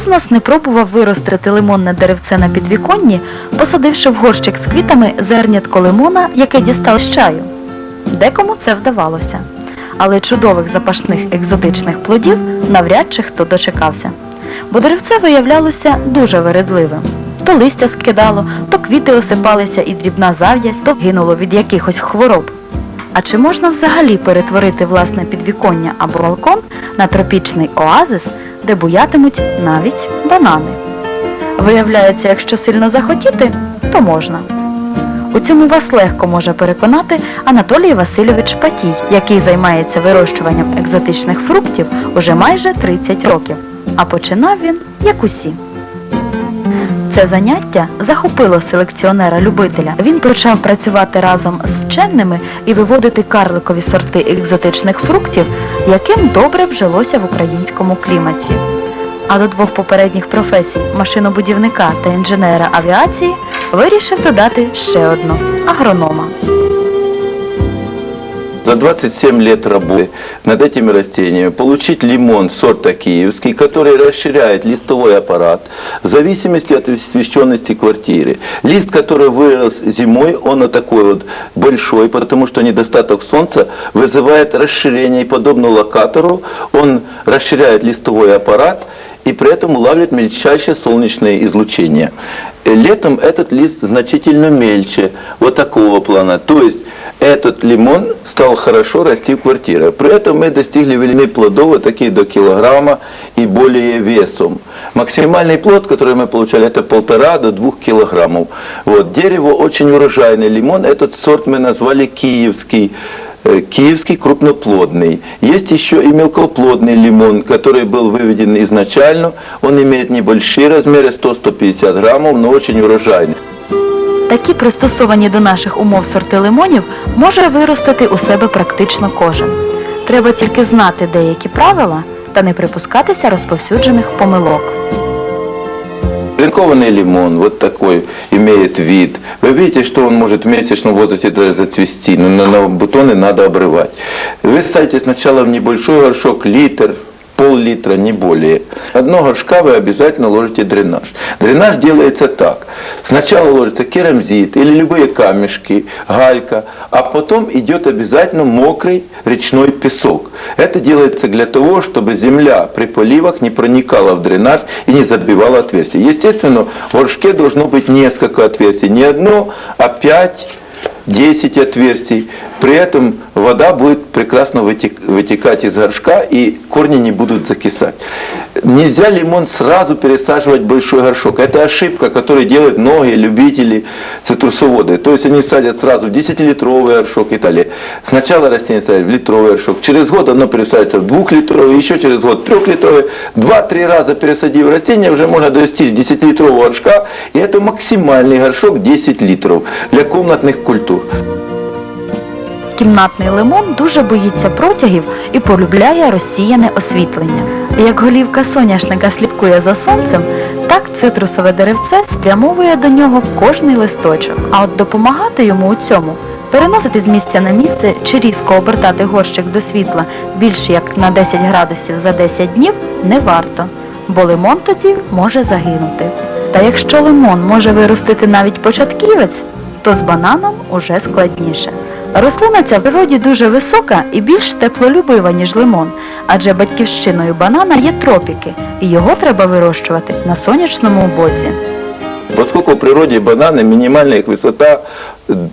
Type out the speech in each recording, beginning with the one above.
з нас не пробував вирострити лимонне деревце на підвіконні, посадивши в горщик з квітами зернятко лимона, яке дістали з чаю? Декому це вдавалося. Але чудових запашних екзотичних плодів навряд чи хто дочекався. Бо деревце виявлялося дуже вередливим. То листя скидало, то квіти осипалися і дрібна зав'язь, то гинуло від якихось хвороб. А чи можна взагалі перетворити власне підвіконня або балкон на тропічний оазис, де буятимуть навіть банани? Виявляється, якщо сильно захотіти, то можна. У цьому вас легко може переконати Анатолій Васильович Патій, який займається вирощуванням екзотичних фруктів уже майже 30 років. А починав він як усі. Це заняття захопило селекціонера-любителя. Він почав працювати разом з вченими і виводити карликові сорти екзотичних фруктів, яким добре вжилося в українському кліматі. А до двох попередніх професій машинобудівника та інженера авіації вирішив додати ще одну агронома. За 27 лет работы над этими растениями получить лимон сорта киевский, который расширяет листовой аппарат в зависимости от освещенности квартиры. Лист, который вырос зимой, он вот такой вот большой, потому что недостаток солнца вызывает расширение. И подобно локатору, он расширяет листовой аппарат и при этом улавливает мельчайшее солнечное излучение. Летом этот лист значительно мельче, вот такого плана. То есть этот лимон стал хорошо расти в квартире. При этом мы достигли велины плодов такие до килограмма и более весом. Максимальный плод, который мы получали, это полтора до двух килограммов. Вот. Дерево очень урожайный лимон. Этот сорт мы назвали киевский. э, Киевский крупноплодный. Есть еще и мелкоплодный лимон, который был выведен изначально. Он имеет небольшие размеры, 100-150 граммов, но очень урожайный. Такі пристосовані до наших умов сорти лимонів може виростити у себе практично кожен. Треба тільки знати деякі правила та не припускатися розповсюджених помилок. Линкованный лимон, вот такой, имеет вид. Вы видите, что он может в месячном возрасте даже зацвести, но на, на бутоны надо обрывать. Вы ставите сначала в небольшой горшок литр, пол-литра, не более. Одно горшка вы обязательно ложите дренаж. Дренаж делается так. Сначала ложится керамзит или любые камешки, галька, а потом идет обязательно мокрый речной песок. Это делается для того, чтобы земля при поливах не проникала в дренаж и не забивала отверстия. Естественно, в горшке должно быть несколько отверстий. Не одно, а пять 10 отверстий. При этом вода будет прекрасно вытек- вытекать из горшка и корни не будут закисать. Нельзя лимон сразу пересаживать в большой горшок. Это ошибка, которую делают многие любители цитрусоводы. То есть они садят сразу в 10-литровый горшок и далее. Сначала растение ставят в литровый горшок. Через год оно пересадится в двухлитровый, еще через год трехлитровый. Два-три раза пересадив растение, уже можно достичь 10-литрового горшка. И это максимальный горшок 10 литров для комнатных культур. Кімнатний лимон дуже боїться протягів і полюбляє розсіяне освітлення. Як голівка соняшника слідкує за сонцем, так цитрусове деревце спрямовує до нього кожний листочок. А от допомагати йому у цьому, переносити з місця на місце чи різко обертати горщик до світла більше як на 10 градусів за 10 днів не варто, бо лимон тоді може загинути. Та якщо лимон може виростити навіть початківець, то з бананом уже складніше. Рослина ця в природі дуже висока і більш теплолюбива, ніж лимон, адже батьківщиною банана є тропіки, і його треба вирощувати на сонячному боці. Поскольку в природе бананы минимальная их высота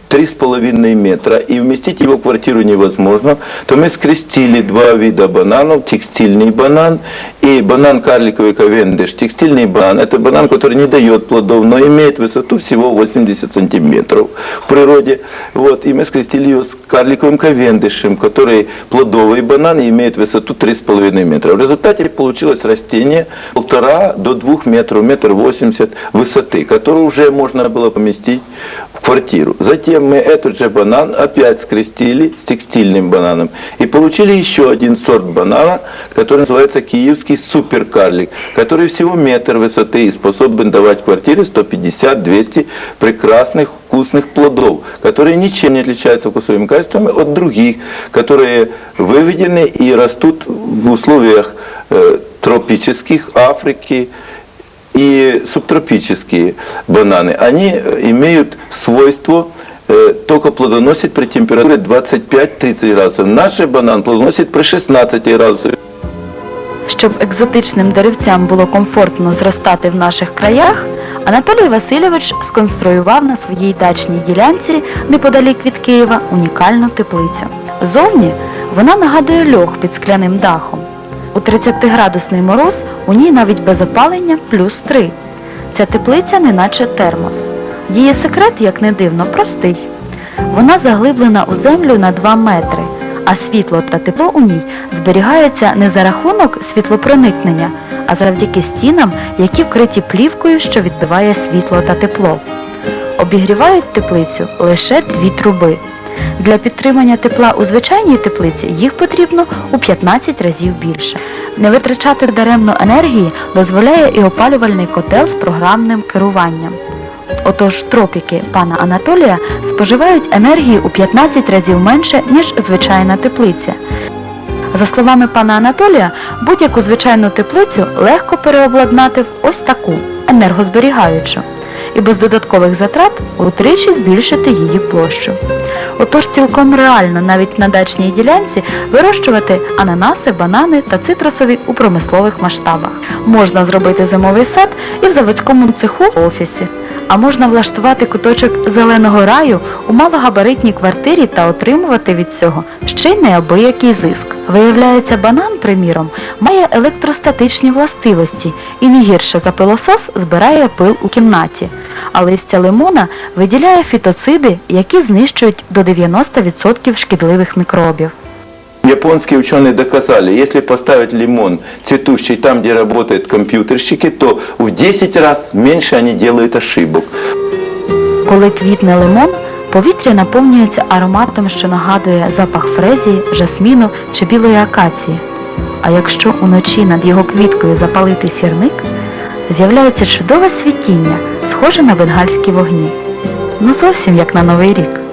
3,5 метра и вместить его в квартиру невозможно, то мы скрестили два вида бананов, текстильный банан и банан карликовый ковендыш. Текстильный банан – это банан, который не дает плодов, но имеет высоту всего 80 сантиметров в природе. Вот, и мы скрестили его с карликовым ковендышем, который плодовый банан и имеет высоту 3,5 метра. В результате получилось растение полтора до двух метров, метр восемьдесят высоты, которое уже можно было поместить в квартиру. Затем мы этот же банан опять скрестили с текстильным бананом и получили еще один сорт банана, который называется киевский суперкарлик, который всего метр высоты и способен давать квартире 150-200 прекрасных вкусных плодов, которые ничем не отличаются вкусовыми качествами от других, которые выведены и растут в условиях э, тропических Африки и субтропические бананы, они э, имеют свойство э, только плодоносить при температуре 25-30 градусов. Наш же банан плодоносит при 16 градусах. Щоб екзотичним деревцям було комфортно зростати в наших краях, Анатолій Васильович сконструював на своїй дачній ділянці неподалік від Києва унікальну теплицю. Зовні вона нагадує льох під скляним дахом. У 30-градусний мороз у ній навіть без опалення плюс 3. Ця теплиця неначе термос. Її секрет, як не дивно, простий. Вона заглиблена у землю на 2 метри, а світло та тепло у ній зберігається не за рахунок світлопроникнення, а завдяки стінам, які вкриті плівкою, що відбиває світло та тепло. Обігрівають теплицю лише дві труби. Для підтримання тепла у звичайній теплиці їх потрібно у 15 разів більше. Не витрачати даремно енергії дозволяє і опалювальний котел з програмним керуванням. Отож, тропіки пана Анатолія споживають енергії у 15 разів менше, ніж звичайна теплиця. За словами пана Анатолія, будь-яку звичайну теплицю легко переобладнати в ось таку енергозберігаючу і без додаткових затрат утричі збільшити її площу. Отож цілком реально навіть на дачній ділянці вирощувати ананаси, банани та цитрусові у промислових масштабах. Можна зробити зимовий сад і в заводському цеху в офісі. А можна влаштувати куточок зеленого раю у малогабаритній квартирі та отримувати від цього ще й неабиякий зиск. Виявляється, банан, приміром, має електростатичні властивості і не гірше за пилосос збирає пил у кімнаті. А листя лимона виділяє фітоциди, які знищують до 90% шкідливих мікробів. Японские ученые доказали, если поставить лимон цветущий там, где работают компьютерщики, то в 10 раз меньше они делают ошибок. Коли квітне лимон, повітря наповнюється ароматом, що нагадує запах фрезії, жасміну чи білої акації. А якщо уночі над його квіткою запалити сірник, з'являється чудове світіння, схоже на бенгальські вогні. Ну зовсім як на Новий рік.